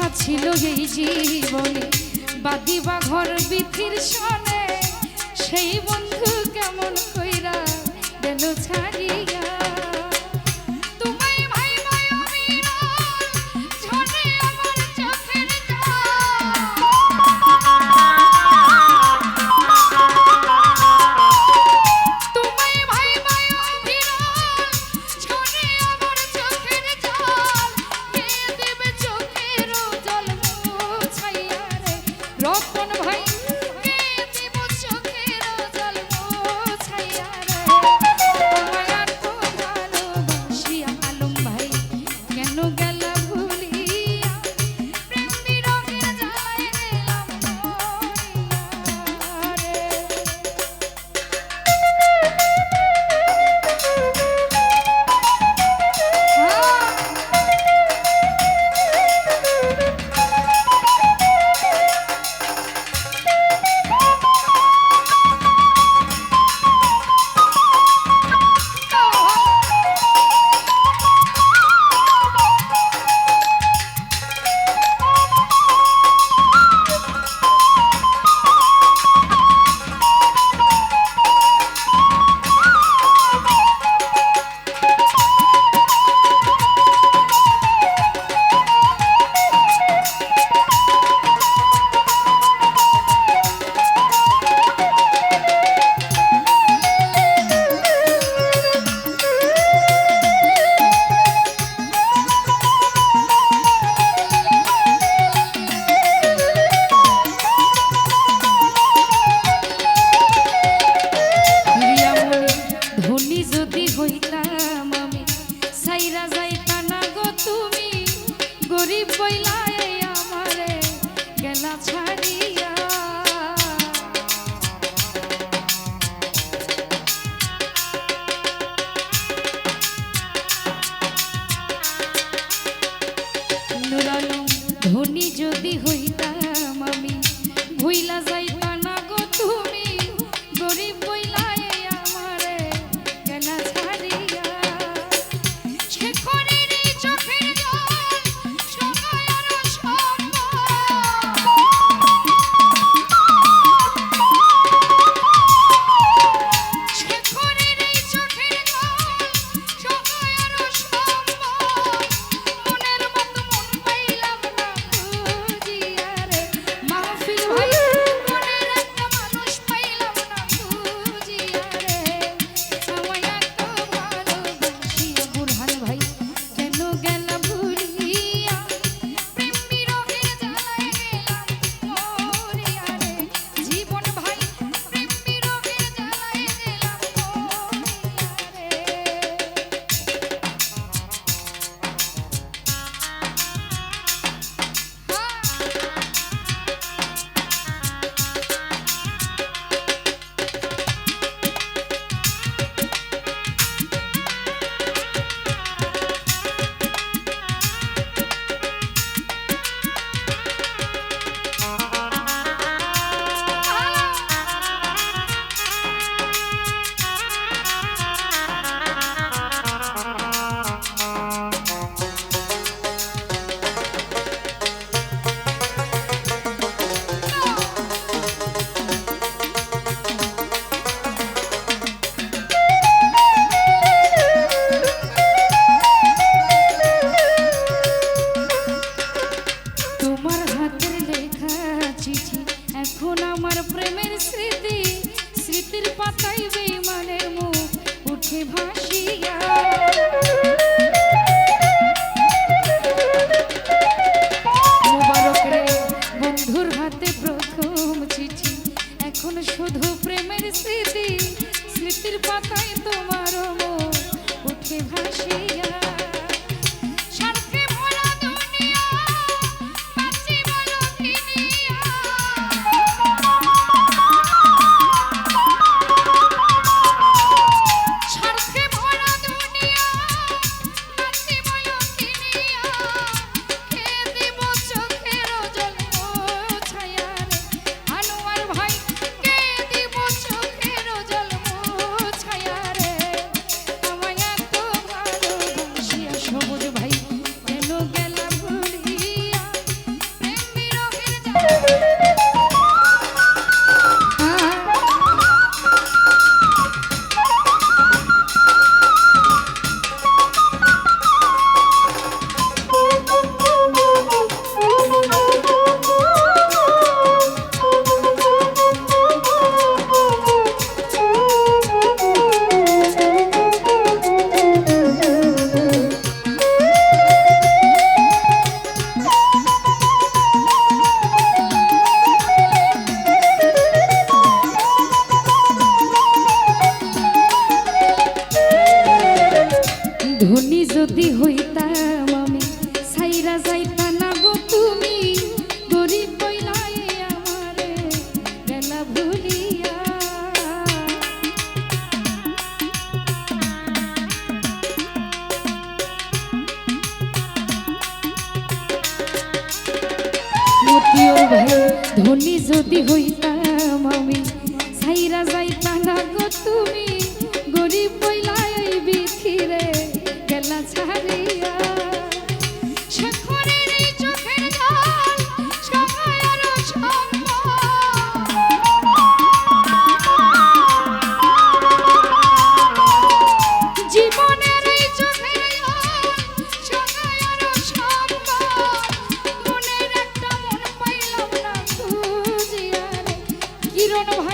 কথা ছিল এই জীবনে। বাদিবা ঘর বিধির সনে সেই বন্ধু কেমন কইরা গেল ছাড়িয়া স্মৃতির পাতায় তোমার উঠে ভাসে। ধনী যদি হইতাম আমি সাইরা যাইতা না গো তুমি। গরিব বইলাই আমারে, বেলা ধনী যদি হইতাম আমি সাইরা যাইতা না গো তুমি। don't know